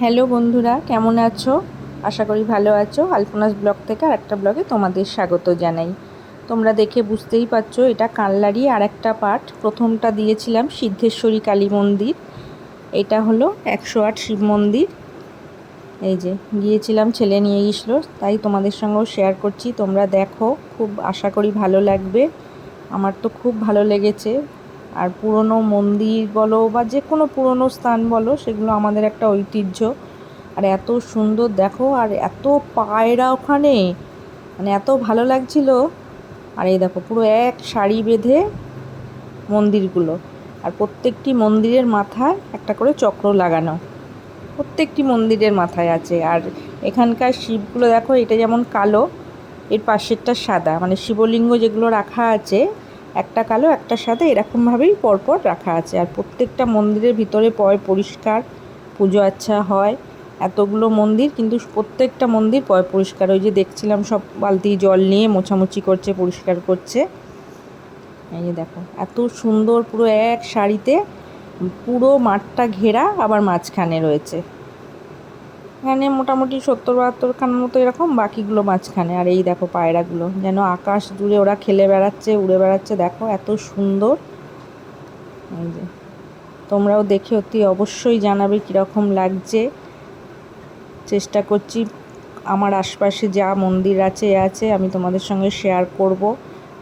Hello বন্ধুরা, কেমন আছো? আশা করি ভালো আছো। আলপনাস ব্লগ থেকে আর একটা ব্লগে তোমাদের স্বাগত জানাই। তোমরা দেখে বুঝতেই পারছ, এটা কানলারই আর একটা পার্ট প্রথমটা দিয়েছিলাম সিদ্ধেশ্বরী কালী মন্দির। এটা হলো একশো আট শিব মন্দির। এই যে, গিয়েছিলাম, ছেলে নিয়ে গেছিল তাই তোমাদের সঙ্গেও শেয়ার করছি। তোমরা দেখো, খুব আশা করি ভালো লাগবে। আমার তো খুব ভালো লেগেছে। আর পুরনো মন্দির বলো বা যে কোনো পুরনো স্থান বলো, সেগুলো আমাদের একটা ঐতিহ্য। আর এত সুন্দর দেখো, আর এত পায়রা ওখানে মানে এত ভালো লাগছিল। আর এই দেখো, পুরো এক সারি বেঁধে মন্দিরগুলো। আর প্রত্যেকটি মন্দিরের মাথায় একটা করে চক্র লাগানো। প্রত্যেকটি মন্দিরের মাথায় আছে। আর এখানকার শিবগুলো দেখো, এটা যেমন কালো, এর পাশেরটা সাদা। মানে শিবলিঙ্গ যেগুলো রাখা আছে একটা কালো, একটা সাদা, এরকমভাবেই পরপর রাখা আছে। আর প্রত্যেকটা মন্দিরের ভিতরে পয় পরিষ্কার, পুজো আচ্ছা হয়, এতগুলো মন্দির, কিন্তু প্রত্যেকটা মন্দির পয় পরিষ্কার। ওই যে দেখছিলাম সব বালতি জল নিয়ে মোছামুছি করছে, পরিষ্কার করছে। এই যে দেখো, এত সুন্দর পুরো এক শাড়িতে পুরো মাঠটা ঘেরা আবার মাঝখানে রয়েছে। এখানে মোটামুটি সত্তর বাহাত্তর খানার মতো এরকম, বাকিগুলো মাঝখানে। আর এই দেখো পায়রাগুলো, যেন আকাশ জুড়ে ওরা খেলে বেড়াচ্ছে, উড়ে বেড়াচ্ছে, দেখো এত সুন্দর। এই যে, তোমরাও দেখে অতি অবশ্যই জানাবে কীরকম লাগছে। চেষ্টা করছি, আমার আশপাশে যা মন্দির আছে, এ আছে, আমি তোমাদের সঙ্গে শেয়ার করব।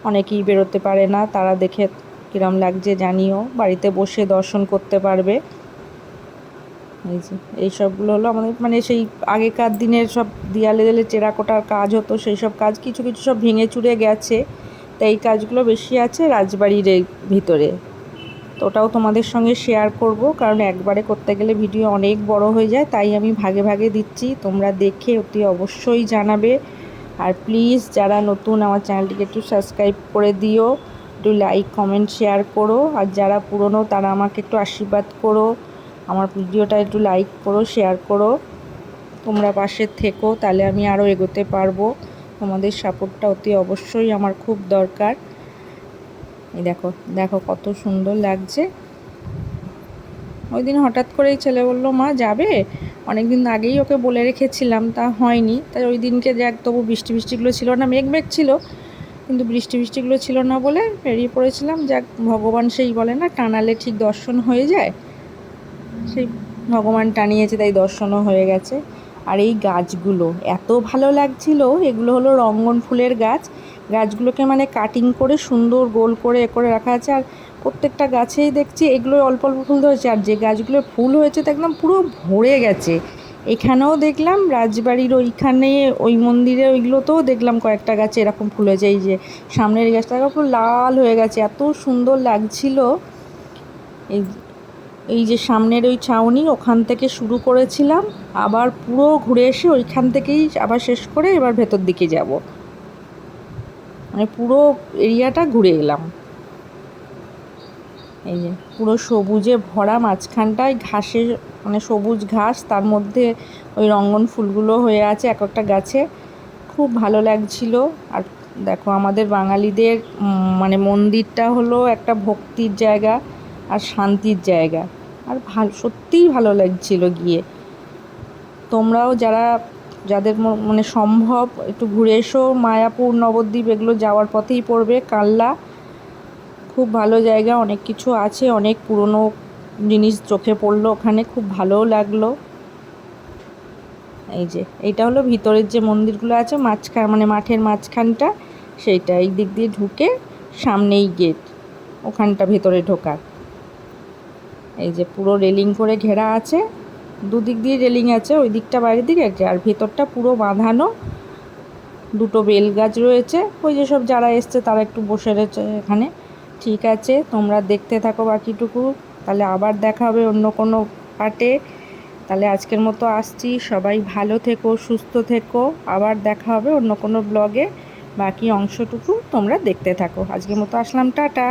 অনেকেই বেরোতে পারে না, তারা দেখে কীরম লাগছে, জানিও। বাড়িতে বসে দর্শন করতে পারবে। এই যে, এই সবগুলো হলো আমাদের মানে সেই আগেকার দিনের সব দেয়ালে দেয়ালে টেরাকোটার কাজ হতো, সেই সব কাজ কিছু কিছু সব ভেঙে চুরে গেছে। তাই এই কাজগুলো বেশি আছে রাজবাড়ির ভিতরে। তো ওটাও তোমাদের সঙ্গে শেয়ার করব, কারণ একবারে করতে গেলে ভিডিও অনেক বড় হয়ে যায়, তাই আমি ভাগে ভাগে দিচ্ছি। তোমরা দেখে অতি অবশ্যই জানাবে। আর প্লিজ যারা নতুন আমার চ্যানেলটিকে একটু সাবস্ক্রাইব করে দিও, একটু লাইক কমেন্ট শেয়ার করো। আর যারা পুরনো তারা আমাকে একটু আশীর্বাদ করো। আমার ভিডিওটা একটু লাইক করো শেয়ার করো। তোমরা পাশে থেকো, তাহলে আমি আরও এগোতে পারব। তোমাদের সাপোর্টটা অতি অবশ্যই আমার খুব দরকার। এই দেখো দেখো কত সুন্দর লাগছে। ওই দিন হঠাৎ করেই ছেলে বলল, মা, যাবে? অনেক দিন আগেই ওকে বলে রেখেছিলাম, তা হয়নি। তাই ওই দিনকে যাক তবু বৃষ্টি বৃষ্টিগুলো ছিল না, মেঘ মেঘ ছিল, কিন্তু বৃষ্টি বৃষ্টিগুলো ছিল না বলে বেরিয়ে পড়েছিলাম। যাক, ভগবান সেই বলে না, টানালে ঠিক দর্শন হয়ে যায়। সেই ভগবান টানিয়েছে, তাই দর্শনও হয়ে গেছে। আর এই গাছগুলো, এত ভালো লাগছিল, এগুলো হলো রঙ্গন ফুলের গাছ। গাছগুলোকে মানে কাটিং করে সুন্দর গোল করে এ করে রাখা আছে। আর প্রত্যেকটা গাছেই দেখছি এগুলো অল্প অল্প ফুল ধরেছে। আর যে গাছগুলো ফুল হয়েছে, তো একদম পুরো ভরে গেছে। এখানেও দেখলাম, রাজবাড়ির ওইখানে ওই মন্দিরে ওইগুলোতেও দেখলাম কয়েকটা গাছে এরকম ফুল হয়েছে। এই যে সামনের গাছটা পুরো লাল হয়ে গেছে, এত সুন্দর লাগছিল। এই এই যে সামনের ওই ছাউনি, ওখান থেকে শুরু করেছিলাম। আবার পুরো ঘুরে এসে ওইখান থেকেই আবার শেষ করে এবার ভেতর দিকে যাব। মানে পুরো এরিয়াটা ঘুরে এলাম। এই যে পুরো সবুজে ভরা মাঝখানটায় ঘাসের মানে সবুজ ঘাস, তার মধ্যে ওই রঙ্গন ফুলগুলো হয়ে আছে এক একটা গাছে। খুব ভালো লাগছিল। আর দেখো আমাদের বাঙালিদের মানে মন্দিরটা হলো একটা ভক্তির জায়গা। আর শান্তির জায়গা। আর ভালো, সত্যিই ভালো লাগছিল গিয়ে। তোমরাও যারা, যাদের মানে সম্ভব, একটু ঘুরে এসো। মায়াপুর, নবদ্বীপ এগুলো যাওয়ার পথেই পড়বে। কাল্লা, খুব ভালো জায়গা, অনেক কিছু আছে, অনেক পুরনো জিনিস চোখে পড়ল ওখানে, খুব ভালোও লাগল। এই যে, এইটা হলো ভিতরের যে মন্দিরগুলো আছে মাঝখান মানে মাঠের মাঝখানটা, সেইটা। এই দিক দিয়ে ঢুকে সামনেই গেট, ওখানটা ভেতরে ঢোকার। এই যে পুরো রেলিং করে ঘেরা আছে, দুদিক দিয়ে রেলিং আছে, ওই দিকটা বাইরের দিকে আর ভেতরটা পুরো বাঁধানো, দুটো বেল গাছ রয়েছে। ওই যে সব যারা এসছে তারা একটু বসে রয়েছে এখানে। ঠিক আছে, তোমরা দেখতে থাকো বাকিটুকু। তাহলে আবার দেখা হবে অন্য কোনো পার্টে। তাহলে আজকের মতো আসছি। সবাই ভালো থেকো, সুস্থ থেকো। আবার দেখা হবে অন্য কোনো ব্লগে। বাকি অংশটুকু তোমরা দেখতে থাকো। আজকের মতো আসলাম, টাটা।